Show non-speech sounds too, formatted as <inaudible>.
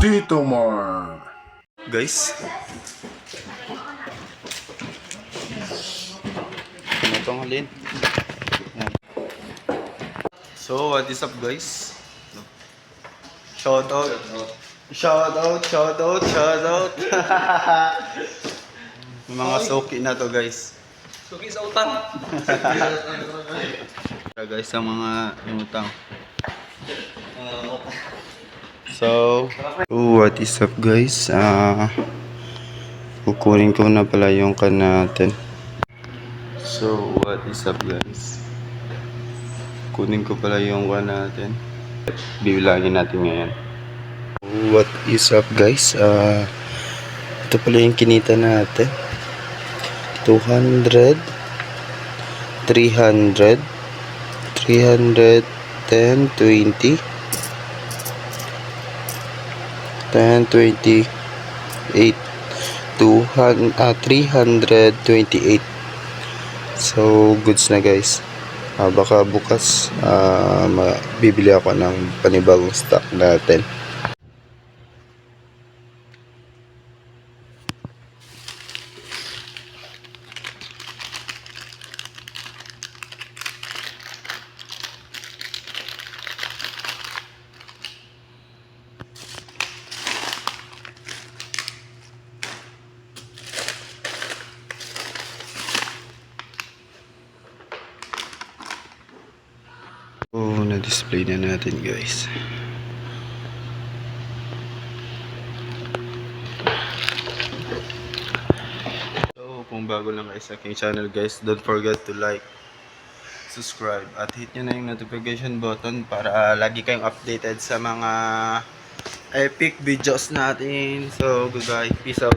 Tito Mar. Guys. Ano itong halin? So, what is up guys? Shout out. Shout out, shout out, shout out. <laughs> Mga soki na to guys. Suki sa utang. Kaya guys, ang mga utang. So, oh, what is up guys? Ah, kukunin ko na pala yung kan natin. So, what is up guys? Kunin ko pala yung kan natin. Bibilangin natin ngayon. What is up guys? Ah, ito pala yung kinita natin. 200 300 310 20 10 28 200 ah, 328 so goods na guys. Ah, baka bukas ah, ma- bibili ako ng panibagong stock natin Oh, na-display na natin guys. So, kung bago lang kayo sa aking channel guys, don't forget to like, subscribe, at hit nyo na yung notification button para lagi kayong updated sa mga epic videos natin. So, goodbye. Peace out.